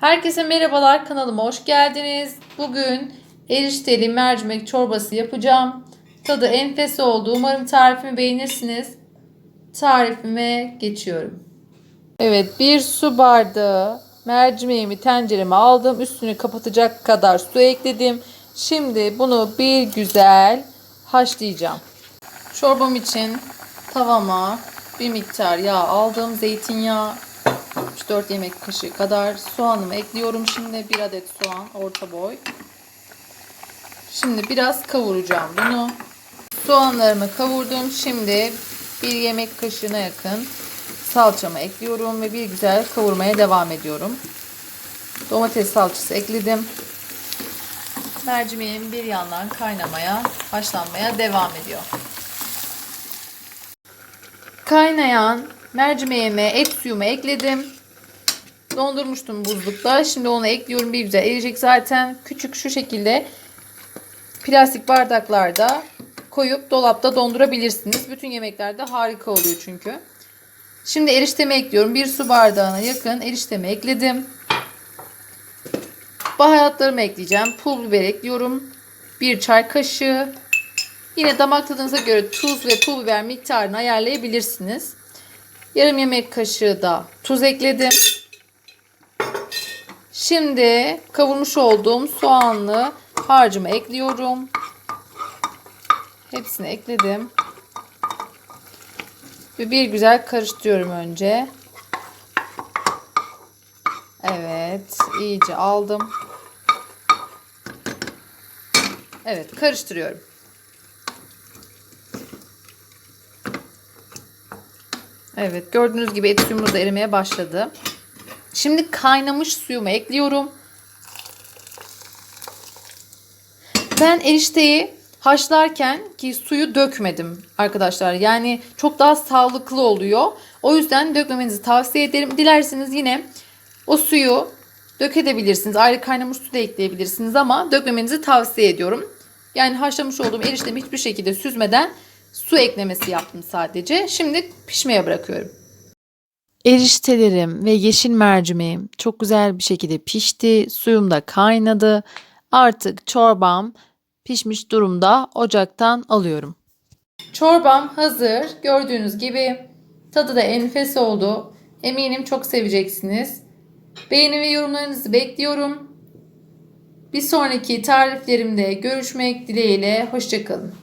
Herkese merhabalar kanalıma hoş geldiniz. Bugün erişteli mercimek çorbası yapacağım. Tadı enfes oldu. Umarım tarifimi beğenirsiniz. Tarifime geçiyorum. Evet bir su bardağı mercimeğimi tencereme aldım. Üstünü kapatacak kadar su ekledim. Şimdi bunu bir güzel haşlayacağım. Çorbam için tavama bir miktar yağ aldım. Zeytinyağı 3-4 yemek kaşığı kadar soğanımı ekliyorum. Şimdi bir adet soğan orta boy. Şimdi biraz kavuracağım bunu. Soğanlarımı kavurdum. Şimdi bir yemek kaşığına yakın salçamı ekliyorum ve bir güzel kavurmaya devam ediyorum. Domates salçası ekledim. Mercimeğim bir yandan kaynamaya, haşlanmaya devam ediyor. Kaynayan mercimeğime et suyumu ekledim. Dondurmuştum buzlukta. Şimdi onu ekliyorum. Bir güzel eriyecek zaten. Küçük şu şekilde plastik bardaklarda koyup dolapta dondurabilirsiniz. Bütün yemeklerde harika oluyor çünkü. Şimdi eriştemi ekliyorum. Bir su bardağına yakın eriştemi ekledim. Baharatlarımı ekleyeceğim. Pul biber ekliyorum. Bir çay kaşığı. Yine damak tadınıza göre tuz ve pul biber miktarını ayarlayabilirsiniz. Yarım yemek kaşığı da tuz ekledim. Şimdi kavurmuş olduğum soğanlı harcımı ekliyorum. Hepsini ekledim. Ve bir güzel karıştırıyorum önce. Evet, iyice aldım. Evet, karıştırıyorum. Evet, gördüğünüz gibi et suyumuz da erimeye başladı. Şimdi kaynamış suyumu ekliyorum. Ben erişteyi haşlarken ki suyu dökmedim arkadaşlar. Yani çok daha sağlıklı oluyor. O yüzden dökmemenizi tavsiye ederim. Dilerseniz yine o suyu dökebilirsiniz. Ayrı kaynamış su da ekleyebilirsiniz ama dökmemenizi tavsiye ediyorum. Yani haşlamış olduğum eriştemi hiçbir şekilde süzmeden su eklemesi yaptım sadece. Şimdi pişmeye bırakıyorum. Eriştelerim ve yeşil mercimeğim çok güzel bir şekilde pişti. Suyum da kaynadı. Artık çorbam pişmiş durumda. Ocaktan alıyorum. Çorbam hazır. Gördüğünüz gibi tadı da enfes oldu. Eminim çok seveceksiniz. Beğeni ve yorumlarınızı bekliyorum. Bir sonraki tariflerimde görüşmek dileğiyle. Hoşçakalın.